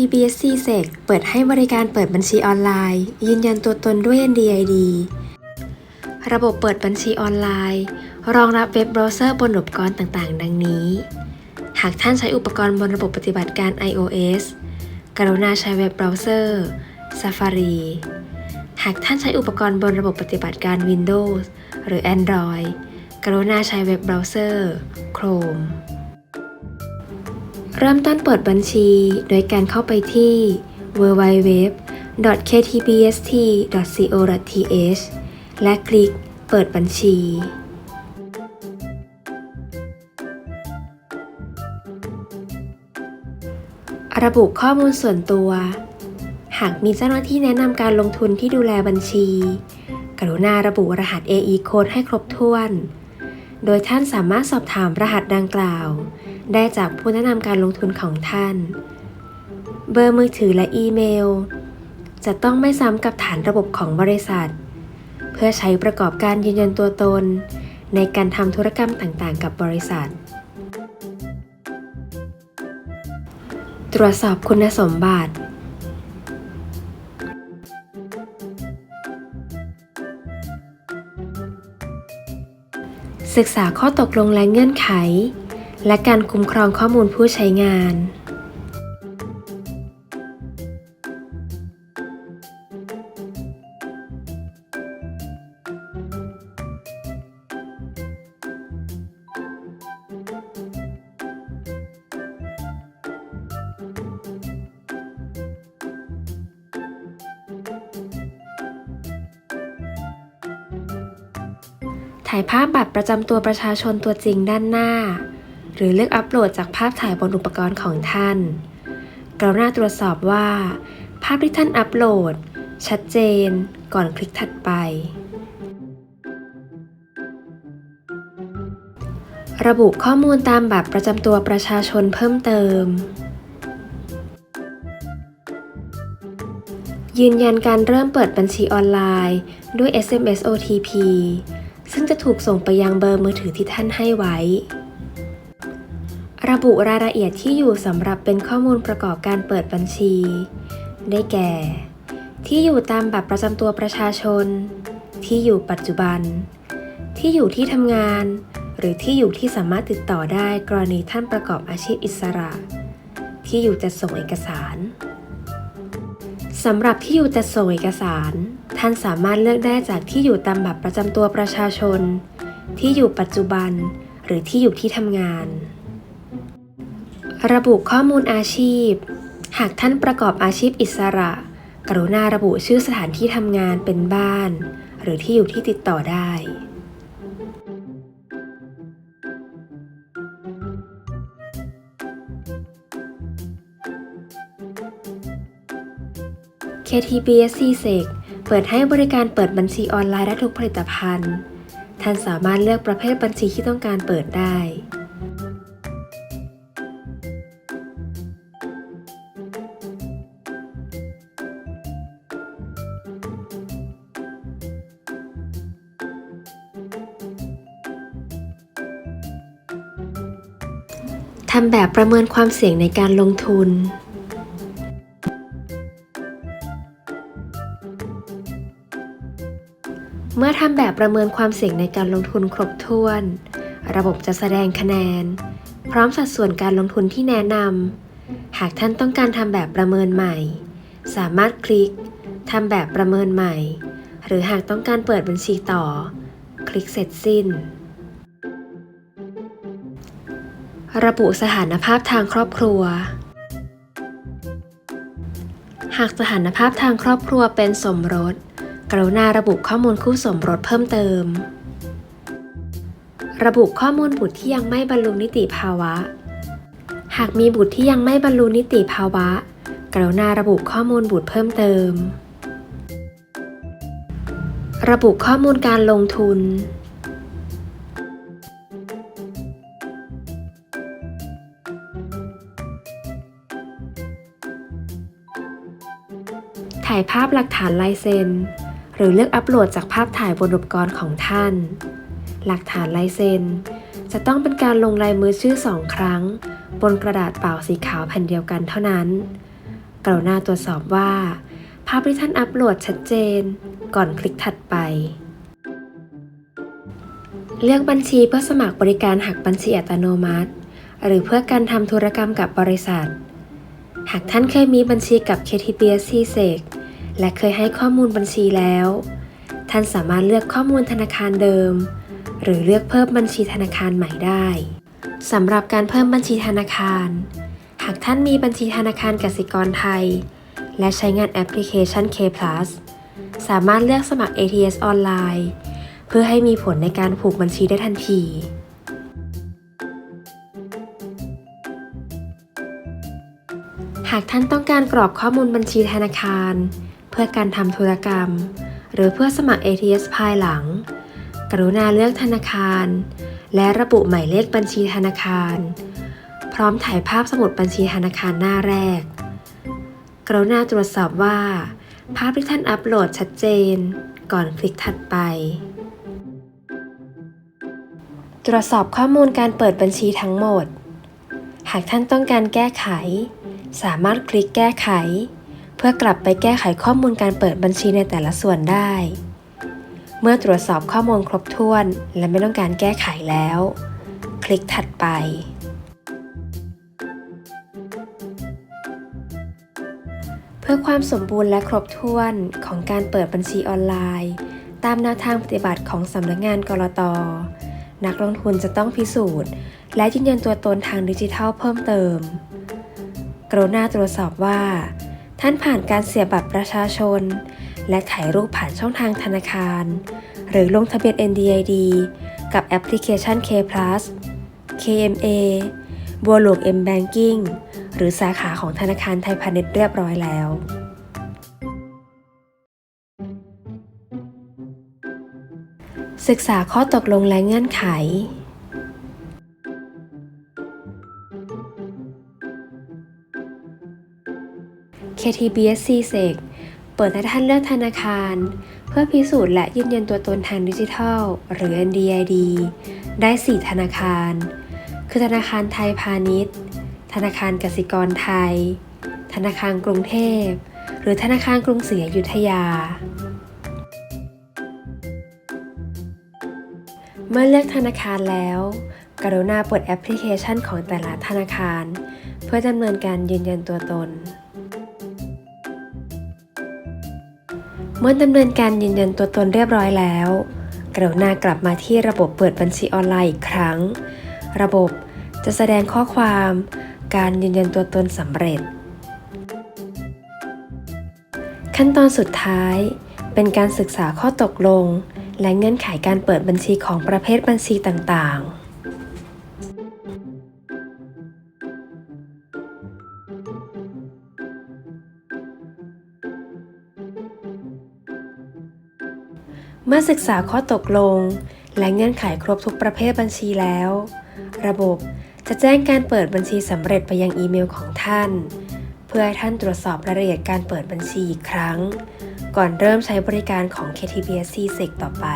KTBSC SEC เปิดให้บริการเปิดบัญชีออนไลน์ ยืนยันตัวตนด้วย NDID ระบบเปิดบัญชีออนไลน์ รองรับเว็บเบราว์เซอร์บนอุปกรณ์ต่างๆ ดังนี้ หากท่านใช้อุปกรณ์บนระบบปฏิบัติการ iOS กรุณาใช้เว็บเบราว์เซอร์ Safari หากท่านใช้อุปกรณ์บนระบบปฏิบัติการ Windows หรือ Android กรุณาใช้เว็บเบราว์เซอร์ Chrome เริ่มต้นเปิดบัญชีโดยการเข้าไปที่ www.ktbst.co.th และคลิกเปิดบัญชี ระบุข้อมูลส่วนตัว หากมีเจ้าหน้าที่แนะนำการลงทุนที่ดูแลบัญชี กรุณาระบุรหัส AE code ให้ครบถ้วน โดยท่านสามารถสอบถามรหัสดังกล่าว ได้จากผู้แนะนำการลงทุนของท่าน เบอร์มือถือและอีเมล จะต้องไม่ซ้ำกับฐานระบบของบริษัท เพื่อใช้ประกอบการยืนยันตัวตน ในการทำธุรกรรมต่างๆ กับบริษัท ตรวจสอบคุณสมบัติศึกษาข้อตกลงและเงื่อนไข และการคุ้มครองข้อมูลผู้ใช้งาน ถ่ายภาพบัตรประจำตัวประชาชนตัวจริงด้านหน้า หรือเลือกอัปโหลดจากภาพถ่ายบนอุปกรณ์ของท่าน กรุณาตรวจสอบว่า ภาพที่ท่านอัปโหลด ชัดเจนก่อนคลิกถัดไป ระบุข้อมูลตามบัตรประจำตัวประชาชนเพิ่มเติม ยืนยันการเริ่มเปิดบัญชีออนไลน์ด้วย SMS OTP ซึ่งจะถูกส่งไปยังเบอร์มือถือที่ท่านให้ไว้ ระบุรายละเอียดที่อยู่สำหรับเป็นข้อมูลประกอบการเปิดบัญชี ได้แก่ ที่อยู่ตามบัตรประจำตัวประชาชน ที่อยู่ปัจจุบัน ที่อยู่ที่ทำงาน หรือที่อยู่ที่สามารถติดต่อได้กรณีท่านประกอบอาชีพอิสระ ที่อยู่จัดส่งเอกสารสำหรับที่อยู่จัดส่งเอกสาร ท่านสามารถเลือกได้จากที่อยู่ตามบัตรประจำตัวประชาชน ที่อยู่ปัจจุบัน หรือที่อยู่ที่ทำงาน ระบุข้อมูลอาชีพ หากท่านประกอบอาชีพอิสระ กรุณาระบุชื่อสถานที่ทำงานเป็นบ้าน หรือที่อยู่ที่ติดต่อได้ KTBSC SEC เปิดให้บริการเปิดบัญชีออนไลน์ได้ทุกผลิตภัณฑ์ ท่านสามารถเลือกประเภทบัญชีที่ต้องการเปิดได้ำแบบประเมินความเสี่ยงในการลงทุน เมื่อทำแบบประเมินความเสี่ยงในการลงทุนครบถ้วน ระบบจะแสดงคะแนน พร้อมสัดส่วนการลงทุนที่แนะนำ หากท่านต้องการทำแบบประเมินใหม่ สามารถคลิกทำแบบประเมินใหม่ หรือหากต้องการเปิดบัญชีต่อ คลิกเสร็จสิ้น ระบุสถานภาพทางครอบครัว หากสถานภาพทางครอบครัวเป็นสมรส กรุณาระบุข้อมูลคู่สมรสเพิ่มเติม ระบุข้อมูลบุตรที่ยังไม่บรรลุนิติภาวะ หากมีบุตรที่ยังไม่บรรลุนิติภาวะ กรุณาระบุข้อมูลบุตรเพิ่มเติม ระบุข้อมูลการลงทุนายภาพหลักฐานลายเซ็น หรือเลือกอัปโหลดจากภาพถ่ายบนอุปกรณ์ของท่าน หลักฐานลายเซ็น จะต้องเป็นการลงลายมือชื่อสองครั้ง บนกระดาษเปล่าสีขาวแผ่นเดียวกันเท่านั้น กรุณาตรวจสอบว่า ภาพที่ท่านอัปโหลดชัดเจน ก่อนคลิกถัดไป เลือกบัญชีเพื่อสมัครบริการหักบัญชีอัตโนมัติ หรือเพื่อการทำธุรกรรมกับบริษัทหากท่านเคยมีบัญชีกับ KTBS c s e c และเคยให้ข้อมูลบัญชีแล้ว ท่านสามารถเลือกข้อมูลธนาคารเดิม หรือเลือกเพิ่มบัญชีธนาคารใหม่ได้สำหรับการเพิ่มบัญชีธนาคาร หากท่านมีบัญชีธนาคารกสิกรไทย และใช้งานแอปพลิเคชัน K Plus สามารถเลือกสมัคร ATS ออนไลน์ เพื่อให้มีผลในการผูกบัญชีได้ทันทีหากท่านต้องการกรอกข้อมูลบัญชีธนาคาร พื่อการทำธุรกรรม หรือเพื่อสมัคร ATS ภายหลัง กรุณาเลือกธนาคาร และระบุหมายเลขบัญชีธนาคาร พร้อมถ่ายภาพสมุดบัญชีธนาคารหน้าแรก กรุณาตรวจสอบว่า ภาพที่ท่านอัปโหลดชัดเจน ก่อนคลิกถัดไป ตรวจสอบข้อมูลการเปิดบัญชีทั้งหมด หากท่านต้องการแก้ไข สามารถคลิกแก้ไข เพื่อกลับไปแก้ไขข้อมูลการเปิดบัญชีในแต่ละส่วนได้ เมื่อตรวจสอบข้อมูลครบถ้วนและไม่ต้องการแก้ไขแล้ว คลิกถัดไป เพื่อความสมบูรณ์และครบถ้วนของการเปิดบัญชีออนไลน์ ตามแนวทางปฏิบัติของสำนักงานกรตนักลงทุนจะต้องพิสูจน์ และยืนยันตัวตนทางดิจิทัลเพิ่มเติม กรุณาตรวจสอบว่า ท่านผ่านการเสียบัตรประชาชน และถ่ายรูปผ่านช่องทางธนาคาร หรือลงทะเบียน NDID กับแอปพลิเคชัน K Plus KMA บัวหลวง M Banking หรือสาขาของธนาคารไทยพาณิชย์เรียบร้อยแล้วศึกษาข้อตกลงและเงื่อนไข KTBS c s e c เปิดให้ท่านเลือกธนาคาร เพื่อพิสูจน์และยืนยันตัวตนทางดิจิทัล หรือ NDID ได้ 4 ธนาคาร คือธนาคารไทยพาณิชย์ ธนาคารกสิกรไทย ธนาคารกรุงเทพ หรือธนาคารกรุงศรีอยุธยา เมื่อเลือกธนาคารแล้ว กรุณาเปิดแอปพลิเคชันของแต่ละธนาคาร เพื่อดำเนินการยืนยันตัวตน เมื่อดำเนินการยืนยันตัวตนเรียบร้อยแล้ว กรุณากลับมาที่ระบบเปิดบัญชีออนไลน์อีกครั้ง ระบบจะแสดงข้อความ การยืนยันตัวตนสำเร็จ ขั้นตอนสุดท้าย เป็นการศึกษาข้อตกลง และเงื่อนไขการเปิดบัญชีของประเภทบัญชีต่างๆ เมื่อศึกษาข้อตกลง และเงื่อนไขครบทุกประเภทบัญชีแล้ว ระบบจะแจ้งการเปิดบัญชีสำเร็จไปยังอีเมลของท่าน เพื่อให้ท่านตรวจสอบรายละเอียดการเปิดบัญชีอีกครั้ง ก่อนเริ่มใช้บริการของ KTBS c s e c ต่อไป